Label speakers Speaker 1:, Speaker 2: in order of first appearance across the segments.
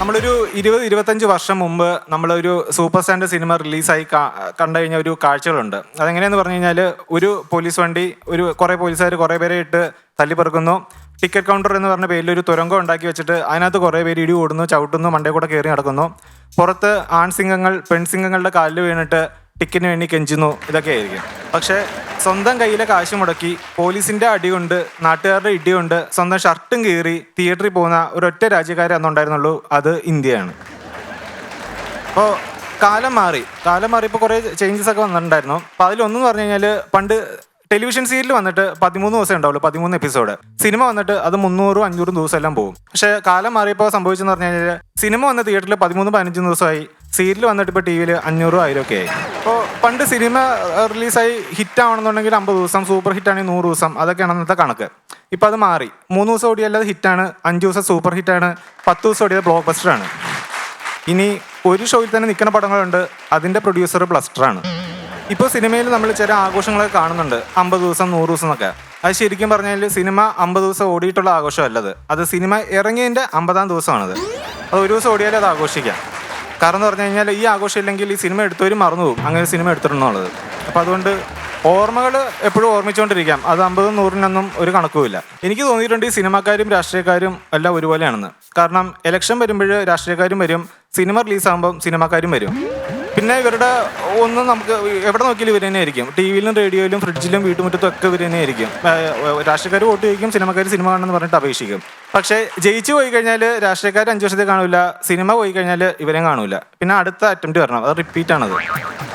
Speaker 1: നമ്മളൊരു ഇരുപത് ഇരുപത്തഞ്ച് വർഷം മുമ്പ് നമ്മളൊരു സൂപ്പർ സ്റ്റാൻഡ് സിനിമ റിലീസായി കണ്ടു കഴിഞ്ഞ ഒരു കാഴ്ചകളുണ്ട്. അതെങ്ങനെയാന്ന് പറഞ്ഞു കഴിഞ്ഞാൽ ഒരു പോലീസ് വണ്ടി ഒരു കുറേ പോലീസുകാർ കുറേ പേരെ ഇട്ട് തല്ലിപ്പെറുക്കുന്നു. ടിക്കറ്റ് കൗണ്ടർ എന്ന് പറഞ്ഞ പേരിൽ ഒരു തുരങ്കം ഉണ്ടാക്കി വെച്ചിട്ട് അതിനകത്ത് കുറേ പേര് ഇടി ഓടുന്നു ചവിട്ടുന്നു മണ്ടേ കൂടെ കയറി നടക്കുന്നു. പുറത്ത് ആൺസിംഗങ്ങൾ പെൺസിംഗങ്ങളുടെ കാലിൽ വീണിട്ട് ടിക്കറ്റിന് വേണ്ടി കെഞ്ചുന്നു. ഇതൊക്കെ ആയിരിക്കും. പക്ഷേ സ്വന്തം കയ്യിലെ കാശ് മുടക്കി പോലീസിന്റെ അടി കൊണ്ട് നാട്ടുകാരുടെ ഇടി കൊണ്ട് സ്വന്തം ഷർട്ടും കീറി തിയേറ്ററിൽ പോകുന്ന ഒരൊറ്റ രാജ്യക്കാരെ അന്നുണ്ടായിരുന്നുള്ളൂ അത് ഇന്ത്യയാണ്. അപ്പോൾ കാലം മാറി. കാലം മാറിയപ്പോൾ കുറേ ചേഞ്ചസ് ഒക്കെ വന്നിട്ടുണ്ടായിരുന്നു. അപ്പോൾ അതിലൊന്നെന്ന് പറഞ്ഞു കഴിഞ്ഞാൽ പണ്ട് ടെലിവിഷൻ സീരിയൽ വന്നിട്ട് പതിമൂന്ന് ദിവസം ഉണ്ടാവുള്ളൂ പതിമൂന്ന് എപ്പിസോഡ്. സിനിമ വന്നിട്ട് അത് മുന്നൂറും അഞ്ഞൂറും ദിവസം എല്ലാം പോകും. പക്ഷേ കാലം മാറിയപ്പോൾ സംഭവിച്ചെന്ന് പറഞ്ഞു കഴിഞ്ഞാൽ സിനിമ വന്ന തിയേറ്ററിൽ പതിമൂന്ന് പതിനഞ്ചും ദിവസമായി. സീരിയൽ വന്നിട്ട് ഇപ്പോൾ ടി വിയിൽ അഞ്ഞൂറും ആയിരം ഒക്കെ ആയി. അപ്പോൾ പണ്ട് സിനിമ റിലീസായി ഹിറ്റ് ആവണമെന്നുണ്ടെങ്കിൽ അമ്പത് ദിവസം സൂപ്പർ ഹിറ്റ് ആണെങ്കിൽ നൂറ് ദിവസം അതൊക്കെയാണ് അന്നത്തെ കണക്ക്. ഇപ്പോൾ അത് മാറി. മൂന്ന് ദിവസം ഓടിയാൽ അത് ഹിറ്റാണ് അഞ്ച് ദിവസം സൂപ്പർ ഹിറ്റാണ് പത്ത് ദിവസം ഓടിയത് ബ്ലോക്ക് ബസ്റ്റർ ആണ് ഇനി ഒരു ഷോയിൽ തന്നെ നിൽക്കുന്ന പടങ്ങളുണ്ട് അതിന്റെ പ്രൊഡ്യൂസർ ബ്ലസ്റ്ററാണ്. ഇപ്പോൾ സിനിമയിൽ നമ്മൾ ചില ആഘോഷങ്ങളൊക്കെ കാണുന്നുണ്ട് അമ്പത് ദിവസം നൂറ് ദിവസം എന്നൊക്കെ. അത് ശരിക്കും പറഞ്ഞാൽ സിനിമ അമ്പത് ദിവസം ഓടിയിട്ടുള്ള ആഘോഷമല്ലത്. അത് സിനിമ ഇറങ്ങിയതിന്റെ അമ്പതാം ദിവസമാണത്. അത് ഒരു ദിവസം ഓടിയാലേ അത് ആഘോഷിക്കാം. കാരണം എന്ന് പറഞ്ഞു കഴിഞ്ഞാൽ ഈ ആഘോഷം ഇല്ലെങ്കിൽ ഈ സിനിമ എടുത്തവരും മറന്നു പോകും. അങ്ങനെ സിനിമ എടുത്തിട്ടുണ്ടെന്നുള്ളത്. അപ്പോൾ അതുകൊണ്ട് ഓർമ്മകൾ എപ്പോഴും ഓർമ്മിച്ചുകൊണ്ടിരിക്കാം അത് അമ്പതും നൂറിനൊന്നും ഒരു കണക്കുമില്ല. എനിക്ക് തോന്നിയിട്ടുണ്ട് ഈ സിനിമാക്കാരും രാഷ്ട്രീയക്കാരും എല്ലാം ഒരുപോലെയാണെന്ന്. കാരണം ഇലക്ഷൻ വരുമ്പോൾ രാഷ്ട്രീയക്കാരും വരും സിനിമ റിലീസാകുമ്പോൾ സിനിമാക്കാരും വരും. പിന്നെ ഇവരുടെ ഒന്നും നമുക്ക് എവിടെ നോക്കിയാലും ഇവർ തന്നെ ആയിരിക്കും. ടി വിയിലും റേഡിയോയിലും ഫ്രിഡ്ജിലും വീട്ടുമുറ്റത്തും ഒക്കെ ഇവർ തന്നെ ആയിരിക്കും. രാഷ്ട്രീയക്കാർ വോട്ട് ചോദിക്കും സിനിമക്കാർ സിനിമ കാണണമെന്ന് പറഞ്ഞിട്ട് അപേക്ഷിക്കും. പക്ഷേ ജയിച്ചു പോയി കഴിഞ്ഞാൽ രാഷ്ട്രീയക്കാർ അഞ്ച് വർഷത്തെ കാണൂല സിനിമ പോയി കഴിഞ്ഞാൽ ഇവരെയും കാണൂല. പിന്നെ അടുത്ത അറ്റംപ്റ്റ് വരണം അത് റിപ്പീറ്റ് ആണത്.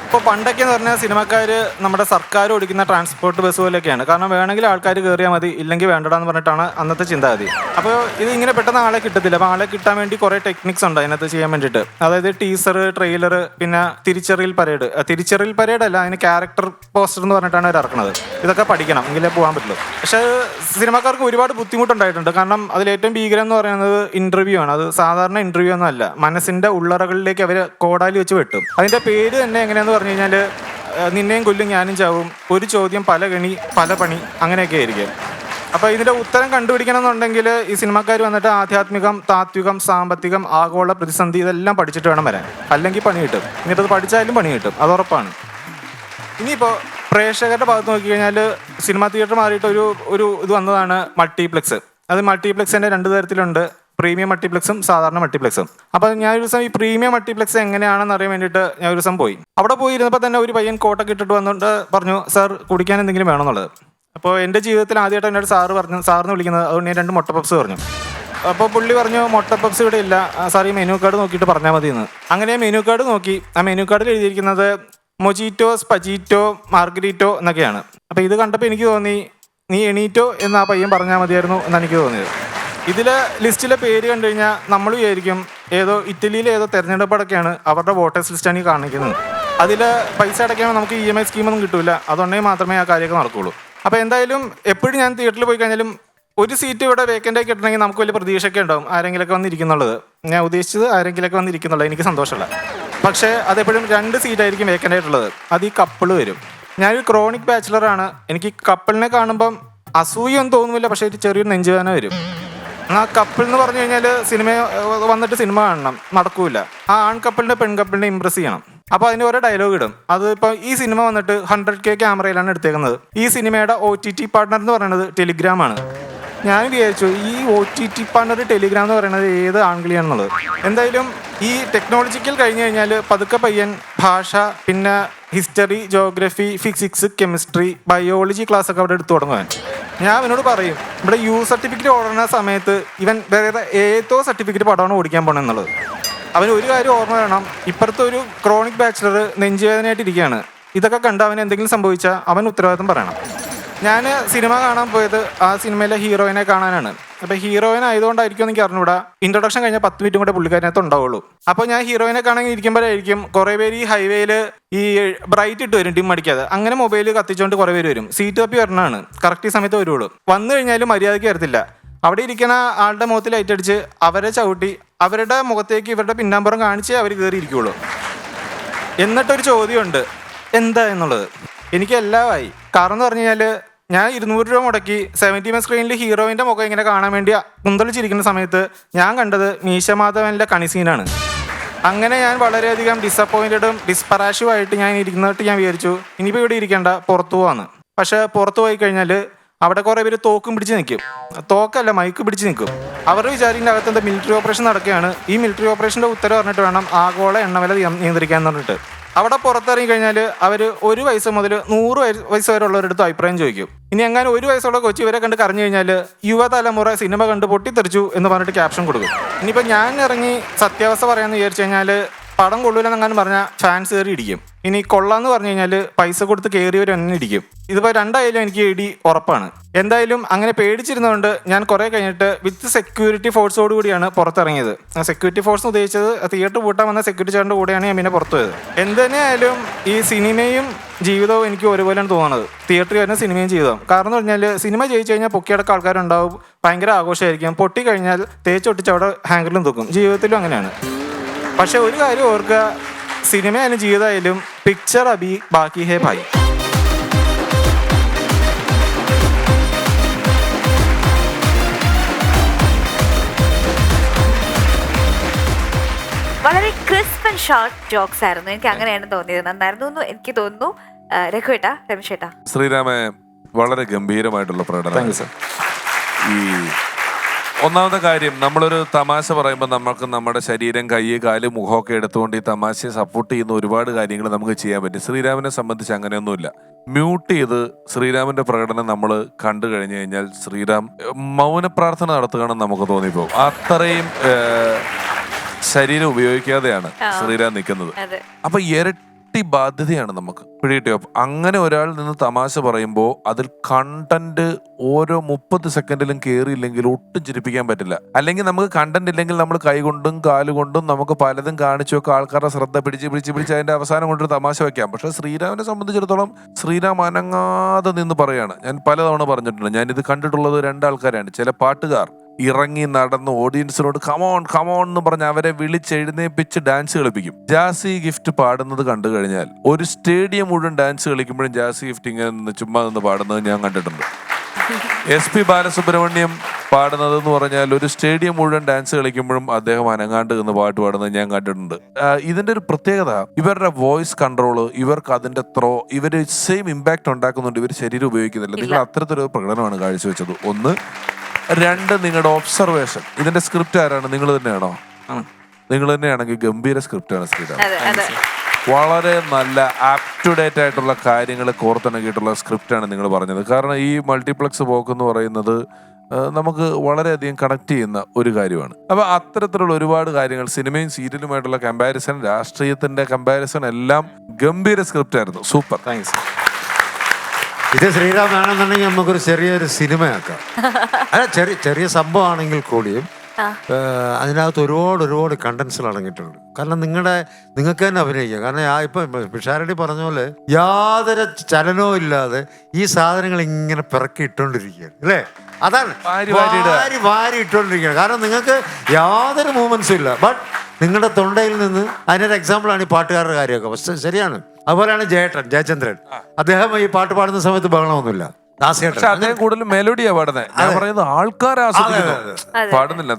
Speaker 1: ഇപ്പോൾ പണ്ടൊക്കെ എന്ന് പറഞ്ഞാൽ സിനിമക്കാർ നമ്മുടെ സർക്കാർ ഓടിക്കുന്ന ട്രാൻസ്പോർട്ട് ബസ് പോലെയൊക്കെയാണ്. കാരണം വേണമെങ്കിൽ ആൾക്കാർ കയറിയാൽ മതി ഇല്ലെങ്കിൽ വേണ്ടടാന്ന് പറഞ്ഞിട്ടാണ് അന്നത്തെ ചിന്താഗതി അപ്പോൾ ഇത് ഇങ്ങനെ പെട്ടെന്ന് ആളെ കിട്ടത്തില്ല. അപ്പോൾ ആളെ കിട്ടാൻ വേണ്ടി കുറേ ടെക്നിക്സ് ഉണ്ട് അതിനകത്ത് ചെയ്യാൻ വേണ്ടിയിട്ട്. അതായത് ടീസർ ട്രെയിലർ പിന്നെ തിരിച്ചറിയൽ പരേഡ്. തിരിച്ചറിയൽ പരേഡ് അല്ല അതിന് ക്യാരക്ടർ പോസ്റ്റർ എന്ന് പറഞ്ഞിട്ടാണ് അവർ ഇറക്കുന്നത് ഇതൊക്കെ പഠിക്കണം എങ്കിലേ പോകാൻ പറ്റുള്ളൂ. പക്ഷേ സിനിമാക്കാർക്ക് ഒരുപാട് ബുദ്ധിമുട്ടുണ്ടായിട്ടുണ്ട്. കാരണം അതിൽ ഏറ്റവും ഭീകരം എന്ന് പറയുന്നത് ഇന്റർവ്യൂ ആണ്. അത് സാധാരണ ഇന്റർവ്യൂ അല്ല. മനസ്സിന്റെ ഉള്ളറകളിലേക്ക് അവർ കോടാലി വെച്ച് വെട്ടും. അതിന്റെ പേര് തന്നെ എങ്ങനെയാന്ന് പറഞ്ഞു കഴിഞ്ഞാൽ നിന്നെയും കൊല്ലും ഞാനും ചാവും. ഒരു ചോദ്യം പല കണി പല പണി അങ്ങനെയൊക്കെ ആയിരിക്കും. അപ്പൊ ഇതിന്റെ ഉത്തരം കണ്ടുപിടിക്കണം എന്നുണ്ടെങ്കിൽ ഈ സിനിമാക്കാർ വന്നിട്ട് ആധ്യാത്മികം താത്വികം സാമ്പത്തികം ആഗോള പ്രതിസന്ധി ഇതെല്ലാം പഠിച്ചിട്ട് വേണം വരാൻ. അല്ലെങ്കിൽ പണി കിട്ടും. എന്നിട്ടത് പഠിച്ചാലും പണി കിട്ടും. അത് ഉറപ്പാണ്. ഇനിയിപ്പോൾ പ്രേക്ഷകരുടെ ഭാഗത്ത് നോക്കി കഴിഞ്ഞാൽ സിനിമാ തിയേറ്റർ മാറിയിട്ട് ഒരു ഒരു ഇത് വന്നതാണ് മൾട്ടിപ്ലെക്സ്. അത് മൾട്ടിപ്ലക്സിന്റെ രണ്ട് തരത്തിലുണ്ട്. പ്രീമിയം മൾട്ടിപ്ലക്സും സാധാരണ മൾട്ടിപ്ലക്സും. അപ്പോൾ ഞാൻ ഒരു ദിവസം ഈ പ്രീമിയം മൾട്ടിപ്ലക്സ് എങ്ങനെയാണെന്ന് അറിയാൻ വേണ്ടിയിട്ട് ഞാൻ ഒരു ദിവസം പോയി. അവിടെ പോയി ഇരുന്നപ്പോൾ തന്നെ ഒരു പയ്യൻ കോട്ടൊക്കെ ഇട്ടിട്ട് വന്നുകൊണ്ട് പറഞ്ഞു സാർ കുടിക്കാൻ എന്തെങ്കിലും വേണമെന്നുള്ളത് അപ്പോൾ എന്റെ ജീവിതത്തിൽ ആദ്യമായിട്ട് എന്നോട് സാറ് പറഞ്ഞു സാറിന് വിളിക്കുന്നത് അതുകൊണ്ട് ഞാൻ രണ്ട് മുട്ട പപ്സ് പറഞ്ഞു. അപ്പോൾ പുള്ളി പറഞ്ഞു മുട്ട പപ്സ് ഇവിടെ ഇല്ല. സാർ ഈ മെനു കാർഡ് നോക്കിയിട്ട് പറഞ്ഞാൽ മതി എന്ന് അങ്ങനെ മെനു കാർഡ് നോക്കി. ആ മെനു കാർഡിൽ എഴുതിയിരിക്കുന്നത് മൊജീറ്റോ സ്പജീറ്റോ മാർഗരീറ്റോ എന്നൊക്കെയാണ്. അപ്പോൾ ഇത് കണ്ടപ്പോൾ എനിക്ക് തോന്നി നീ എണീറ്റോ എന്ന് ആ പയ്യൻ പറഞ്ഞാൽ മതിയായിരുന്നു എന്നാണ് എനിക്ക് തോന്നിയത്. ഇതിലെ ലിസ്റ്റിലെ പേര് കണ്ടു കഴിഞ്ഞാൽ നമ്മൾ വിചാരിക്കും ഏതോ ഇറ്റലിയിലെ ഏതോ തെരഞ്ഞെടുപ്പടക്കെയാണ് അവരുടെ വോട്ടേഴ്സ് ലിസ്റ്റാണ് ഈ കാണിക്കുന്നത്. അതിൽ പൈസ അടയ്ക്കാൻ നമുക്ക് ഇ എം ഐ സ്കീമൊന്നും കിട്ടില്ല അതുണ്ടെങ്കിൽ മാത്രമേ ആ കാര്യമൊക്കെ നടക്കുകയുള്ളൂ അപ്പോൾ എന്തായാലും എപ്പോഴും ഞാൻ തിയേറ്ററിൽ പോയി കഴിഞ്ഞാലും ഒരു സീറ്റ് ഇവിടെ വേക്കന്റ് ആയി കിട്ടണമെങ്കിൽ നമുക്ക് വലിയ പ്രതീക്ഷയൊക്കെ ഉണ്ടാവും. ആരെങ്കിലൊക്കെ വന്നിരിക്കുന്നുള്ളത്. ഞാൻ ഉദ്ദേശിച്ചത് ആരെങ്കിലൊക്കെ വന്നിരിക്കുന്നുള്ളത്. എനിക്ക് സന്തോഷമല്ല. പക്ഷേ അതെപ്പോഴും രണ്ട് സീറ്റായിരിക്കും വേക്കന്റ് ആയിട്ടുള്ളത്. അത് ഈ കപ്പിൾ വരും. ഞാനൊരു ക്രോണിക് ബാച്ചിലറാണ്. എനിക്ക് കപ്പിളിനെ കാണുമ്പം അസൂയൊന്നും തോന്നുന്നില്ല പക്ഷേ ഒരു ചെറിയൊരു നെഞ്ചുവേദന വരും. ആ കപ്പിൾ എന്ന് പറഞ്ഞു കഴിഞ്ഞാൽ സിനിമ വന്നിട്ട് സിനിമ കാണണം. നടക്കൂല. ആ ആൺ കപ്പിളിനെ പെൺ ഇമ്പ്രസ് ചെയ്യണം. അപ്പോൾ അതിന് ഓരോ ഡയലോഗ് ഇടും. അത് ഇപ്പോൾ ഈ സിനിമ വന്നിട്ട് ഹൺഡ്രഡ് കെ ക്യാമറയിലാണ് എടുത്തേക്കുന്നത്. ഈ സിനിമയുടെ ഒ ടി ടി പാർട്ണർ എന്ന് പറയുന്നത് ടെലിഗ്രാം ആണ്. ഞാൻ വിചാരിച്ചു ഈ O T T partner Telegram എന്ന് പറയുന്നത് ഏത് ആൺകിളിയാണെന്നുള്ളത് എന്തായാലും ഈ ടെക്നോളജിക്കൽ കഴിഞ്ഞു കഴിഞ്ഞാൽ പതുക്കെ പയ്യൻ ഭാഷ പിന്നെ history geography physics chemistry biology class ഒക്കെ അവിടെ എടുത്തു തുടങ്ങുവാൻ. ഞാൻ അവനോട് പറയും ഇവിടെ യു സർട്ടിഫിക്കറ്റ് ഓടുന്ന സമയത്ത് ഇവൻ വേറെ ഏതോ സർട്ടിഫിക്കറ്റ് പടമാണ് ഓടിക്കാൻ പോകണമെന്നുള്ളത് അവന് ഒരു കാര്യം ഓർമ്മ വേണം ഇപ്പുറത്തെ ഒരു ക്രോണിക് ബാച്ചിലർ നെഞ്ചുവേദനയായിട്ട് ഇരിക്കുകയാണ്. ഇതൊക്കെ കണ്ട് അവൻ എന്തെങ്കിലും സംഭവിച്ചാൽ അവൻ ഉത്തരവാദിത്തം പറയണം. ഞാൻ സിനിമ കാണാൻ പോയത് ആ സിനിമയിലെ ഹീറോയിനെ കാണാനാണ്. അപ്പൊ ഹീറോയിൻ ആയതുകൊണ്ടായിരിക്കും എനിക്ക് അറിഞ്ഞൂടാ. ഇൻട്രൊഡക്ഷൻ കഴിഞ്ഞ പത്ത് മിനിറ്റും കൂടെ പുള്ളിക്കാരനകത്ത് ഉണ്ടാവുള്ളൂ. അപ്പോൾ ഞാൻ ഹീറോയിനെ കാണാൻ ഇരിക്കുമ്പോഴായിരിക്കും കുറേ പേര് ഈ ഹൈവേയിൽ ഈ ബ്രൈറ്റ് ഇട്ട് വരും ടിം അടിക്കാതെ. അങ്ങനെ മൊബൈൽ കത്തിച്ചുകൊണ്ട് കുറേ പേര് വരും. സീറ്റ് തപ്പി വരണതാണ് കറക്റ്റ് സമയത്ത് വരുള്ളൂ വന്നു കഴിഞ്ഞാലും മര്യാദയ്ക്ക് വരത്തില്ല. അവിടെ ഇരിക്കുന്ന ആളുടെ മുഖത്ത് ലൈറ്റ് അടിച്ച് അവരെ ചവിട്ടി അവരുടെ മുഖത്തേക്ക് ഇവരുടെ പിന്നാമ്പുറം കാണിച്ചേ അവർ കയറിയിരിക്കുള്ളൂ എന്നിട്ടൊരു ചോദ്യമുണ്ട്. എന്താ എന്നുള്ളത്? എനിക്ക് എല്ലാമായി. കാരണം എന്ന് പറഞ്ഞു കഴിഞ്ഞാൽ ഞാൻ ഇരുന്നൂറ് രൂപ മുടക്കി സെവന്റി എം സ്ക്രീനിൽ ഹീറോയിന്റെ മുഖം ഇങ്ങനെ കാണാൻ വേണ്ടി കുന്തളിച്ചിരിക്കുന്ന സമയത്ത് ഞാൻ കണ്ടത് മീശമാധവനിലെ കണിസീനാണ് അങ്ങനെ ഞാൻ വളരെയധികം ഡിസപ്പോയിന്റഡും ഡിസ്പറാഷുമായിട്ട് ഞാൻ ഇരിക്കുന്നതായിട്ട് ഞാൻ വിചാരിച്ചു ഇനിയിപ്പോൾ ഇവിടെ ഇരിക്കേണ്ട പുറത്തു പോവാന്ന്. പക്ഷേ പുറത്തു പോയി കഴിഞ്ഞാൽ അവിടെ കുറേ പേര് തോക്കും പിടിച്ച് നിൽക്കും തോക്കല്ല മൈക്ക് പിടിച്ച് നിൽക്കും അവരുടെ വിചാരിക്കുന്ന അകത്ത് എന്താ മിലിറ്ററി ഓപ്പറേഷൻ നടക്കുകയാണ്. ഈ മിലിറ്ററി ഓപ്പറേഷന്റെ ഉത്തരവ് പറഞ്ഞിട്ട് വേണം ആഗോള എണ്ണവില നിയ- നിയന്ത്രിക്കാൻ പറഞ്ഞിട്ട്. അവിടെ പുറത്തിറങ്ങി കഴിഞ്ഞാൽ അവർ ഒരു വയസ്സ് മുതൽ നൂറ് വയസ്സ് വരെ ഉള്ളവരടുത്ത് അഭിപ്രായം ചോദിക്കും. ഇനി എങ്ങനെ ഒരു വയസ്സുള്ള കൊച്ചു ഇവരെ കണ്ട് കറിഞ്ഞു കഴിഞ്ഞാൽ യുവതലമുറ സിനിമ കണ്ട് പൊട്ടിത്തെറിച്ചു എന്ന് പറഞ്ഞിട്ട് ക്യാപ്ഷൻ കൊടുക്കും. ഇനിയിപ്പോൾ ഞാൻ ഇറങ്ങി സത്യാവസ്ഥ പറയാമെന്ന് വിചാരിച്ചു കഴിഞ്ഞാൽ പടം കൊള്ളൂലെന്നെങ്ങാനും പറഞ്ഞാൽ ഫാൻസ് കയറി ഇടിക്കും. ഇനി കൊള്ളാന്ന് പറഞ്ഞു കഴിഞ്ഞാൽ പൈസ കൊടുത്ത് കയറിയവർ തന്നെ ഇടിക്കും. ഇതിപ്പോൾ രണ്ടായാലും എനിക്ക് ഇടി ഉറപ്പാണ്. എന്തായാലും അങ്ങനെ പേടിച്ചിരുന്നതുകൊണ്ട് ഞാൻ കുറേ കഴിഞ്ഞിട്ട് വിത്ത് സെക്യൂരിറ്റി ഫോഴ്സോട് കൂടിയാണ് പുറത്തിറങ്ങിയത്. സെക്യൂരിറ്റി ഫോഴ്സ് ഉദ്ദേശിച്ചത് തിയേറ്റർ പൂട്ടാൻ വന്ന സെക്യൂരിറ്റി ചേട്ടന്റെ കൂടെയാണ് ഞാൻ പിന്നെ പുറത്തു പോയത് എന്ത് ഈ സിനിമയും ജീവിതവും എനിക്ക് ഒരുപോലെയാണ് തോന്നുന്നത്. തിയേറ്ററിൽ വരുന്ന സിനിമയും ജീവിതം. കാരണം എന്ന് പറഞ്ഞാൽ സിനിമ ജയിച്ചു കഴിഞ്ഞാൽ പൊക്കിയടക്കം ആൾക്കാരുണ്ടാവും. ഭയങ്കര ആഘോഷമായിരിക്കും. പൊട്ടി കഴിഞ്ഞാൽ തേച്ചൊട്ടിച്ച് അവിടെ ഹാങ്കറിലും തൂക്കും. ജീവിതത്തിലും അങ്ങനെയാണ്. പക്ഷെ ഒരു കാര്യം ഓർക്കുക. സിനിമയായാലും ജീവിതമായാലും പിക്ചർ അബി ബാക്കി ഹേ ഭായി.
Speaker 2: വളരെ ക്രിസ്പ് ആൻഡ് ഷോർട്ട് ജോക്സ് ആയിരുന്നു. എനിക്ക് അങ്ങനെയാണ് തോന്നിയത്. നന്നായിരുന്നു എന്ന് എനിക്ക് തോന്നുന്നു. രഘുവേട്ട രമേശേട്ടാ
Speaker 3: ശ്രീരാമ വളരെ ഗംഭീരമായിട്ടുള്ള പ്രകടനം.
Speaker 1: സർ
Speaker 3: ഈ ഒന്നാമത്തെ കാര്യം നമ്മളൊരു തമാശ പറയുമ്പോൾ നമുക്ക് നമ്മുടെ ശരീരം കൈ കാൽ മുഖമൊക്കെ എടുത്തുകൊണ്ട് ഈ തമാശയെ സപ്പോർട്ട് ചെയ്യുന്ന ഒരുപാട് കാര്യങ്ങൾ നമുക്ക് ചെയ്യാൻ പറ്റും. ശ്രീരാമനെ സംബന്ധിച്ച് അങ്ങനെയൊന്നുമില്ല. മ്യൂട്ട് ചെയ്ത് ശ്രീരാമന്റെ പ്രകടനം നമ്മൾ കണ്ടു കഴിഞ്ഞു കഴിഞ്ഞാൽ ശ്രീരാം മൗന പ്രാർത്ഥന നടത്തുകയാണെന്ന് നമുക്ക് തോന്നിപ്പോകും. അത്രയും ശരീരം ഉപയോഗിക്കാതെയാണ് ശ്രീരാം നിൽക്കുന്നത്. അപ്പൊ ഇരട്ടി ബാധ്യതയാണ് നമുക്ക്. പിടികിട്ടിയോ? അങ്ങനെ ഒരാൾ നിന്ന് തമാശ പറയുമ്പോൾ അതിൽ കണ്ടന്റ് ഓരോ മുപ്പത് സെക്കൻഡിലും കയറിയില്ലെങ്കിൽ ഒട്ടും ചിരിപ്പിക്കാൻ പറ്റില്ല. അല്ലെങ്കിൽ നമുക്ക് കണ്ടന്റ് ഇല്ലെങ്കിൽ നമ്മൾ കൈകൊണ്ടും കാലുകൊണ്ടും നമുക്ക് പലതും കാണിച്ചു ഒക്കെ ആൾക്കാരുടെ ശ്രദ്ധ പിടിച്ച് പിടിച്ച് പിടിച്ച് അതിന്റെ അവസാനം കൊണ്ടൊരു തമാശ വെക്കാം. പക്ഷെ ശ്രീരാമിനെ സംബന്ധിച്ചിടത്തോളം ശ്രീരാം അനങ്ങാതെ നിന്ന് പറയാണ്. ഞാൻ പലതവണ പറഞ്ഞിട്ടുണ്ട്. ഞാൻ ഇത് കണ്ടിട്ടുള്ളത് രണ്ടാൾക്കാരാണ്. ചില പാട്ടുകാർ. ഇറങ്ങി നടന്ന് ഓഡിയൻസിനോട് കമോൺ കമോൺ എന്ന് പറഞ്ഞ് അവരെ വിളിച്ചെഴുന്നേപ്പിച്ച് ഡാൻസ് കളിപ്പിക്കും. ജാസി ഗിഫ്റ്റ് പാടുന്നത് കണ്ടു കഴിഞ്ഞാൽ ഒരു സ്റ്റേഡിയം മുഴുവൻ ഡാൻസ് കളിക്കുമ്പോഴും ജാസി ഗിഫ്റ്റ് ഇങ്ങനെ നിന്ന് ചുമ്മാ നിന്ന് പാടുന്നത് ഞാൻ കണ്ടിട്ടുണ്ട്. എസ് പി ബാലസുബ്രഹ്മണ്യം പാടുന്നത് എന്ന് പറഞ്ഞാൽ ഒരു സ്റ്റേഡിയം മുഴുവൻ ഡാൻസ് കളിക്കുമ്പോഴും അദ്ദേഹം അനങ്ങാണ്ട് എന്ന് പാട്ട് പാടുന്നത് ഞാൻ കണ്ടിട്ടുണ്ട്. ഇതിന്റെ ഒരു പ്രത്യേകത ഇവരുടെ വോയിസ് കൺട്രോൾ ഇവർക്ക് അതിന്റെ ത്രോ ഇവർ സെയിം ഇമ്പാക്ട് ഉണ്ടാക്കുന്നുണ്ട്. ഇവർ ശരീരം ഉപയോഗിക്കുന്നില്ല. നിങ്ങൾ അത്തരത്തിലൊരു പ്രകടനമാണ് കാഴ്ചവെച്ചത്. ഒന്ന് രണ്ട് നിങ്ങളുടെ ഒബ്സർവേഷൻ ഇതിന്റെ സ്ക്രിപ്റ്റ് ആരാണ്? നിങ്ങൾ തന്നെയാണോ? നിങ്ങൾ തന്നെയാണെങ്കിൽ ഗംഭീര സ്ക്രിപ്റ്റ് ആണ്
Speaker 2: അതെ
Speaker 3: വളരെ നല്ല അപ് ടു ഡേറ്റ് ആയിട്ടുള്ള കാര്യങ്ങൾ കോർത്തിണക്കിയിട്ടുള്ള ആണ് നിങ്ങൾ പറഞ്ഞത്. കാരണം ഈ മൾട്ടിപ്ലക്സ് പോക്ക് എന്ന് പറയുന്നത് നമുക്ക് വളരെയധികം കണക്ട് ചെയ്യുന്ന ഒരു കാര്യമാണ്. അപ്പൊ അത്തരത്തിലുള്ള ഒരുപാട് കാര്യങ്ങൾ സിനിമയും സീരിയലുമായിട്ടുള്ള കമ്പാരിസൺ രാഷ്ട്രീയത്തിന്റെ കമ്പാരിസൺ എല്ലാം ഗംഭീര സ്ക്രിപ്റ്റ് ആയിരുന്നു. സൂപ്പർ.
Speaker 1: താങ്ക് യു സർ
Speaker 4: ഇത് ശ്രീറാം വേണമെന്നുണ്ടെങ്കിൽ നമുക്കൊരു ചെറിയൊരു സിനിമയാക്കാം. അല്ല ചെറിയ ചെറിയ സംഭവമാണെങ്കിൽ കൂടിയും അതിനകത്ത് ഒരുപാട് ഒരുപാട് കണ്ടൻസുകൾ അടങ്ങിയിട്ടുണ്ട്. കാരണം നിങ്ങളുടെ നിങ്ങൾക്ക് തന്നെ അഭിനയിക്കാം. കാരണം ആ ഇപ്പം പിഷാരടി പറഞ്ഞ പോലെ യാതൊരു ചലനവും ഇല്ലാതെ ഈ സാധനങ്ങൾ ഇങ്ങനെ പിറക്കി ഇട്ടുകൊണ്ടിരിക്കുകയാണ് അല്ലേ? അതാണ്.
Speaker 3: വാരി വാരി
Speaker 4: വാരി വാരി ഇട്ടുകൊണ്ടിരിക്കുകയാണ് കാരണം നിങ്ങൾക്ക് യാതൊരു മൂവ്മെന്റ്സും ഇല്ല. ബട്ട് നിങ്ങളുടെ തൊണ്ടയിൽ നിന്ന് അതിനൊരു എക്സാമ്പിളാണ് ഈ പാട്ടുകാരുടെ കാര്യമൊക്കെ. പക്ഷെ ശരിയാണ്. അതുപോലെയാണ് ജയേട്ടൻ ജയചന്ദ്രൻ. അദ്ദേഹം ഈ പാട്ട് പാടുന്ന സമയത്ത് ബഹളമൊന്നുമില്ല. ദാസേട്ടൻ
Speaker 3: അദ്ദേഹം കൂടുതൽ മെലോഡിയാ പാടുന്നത് ഞാൻ പറയുന്നത് ആൾക്കാർ ആസ്വദിക്കുന്നു. പാടുന്നില്ല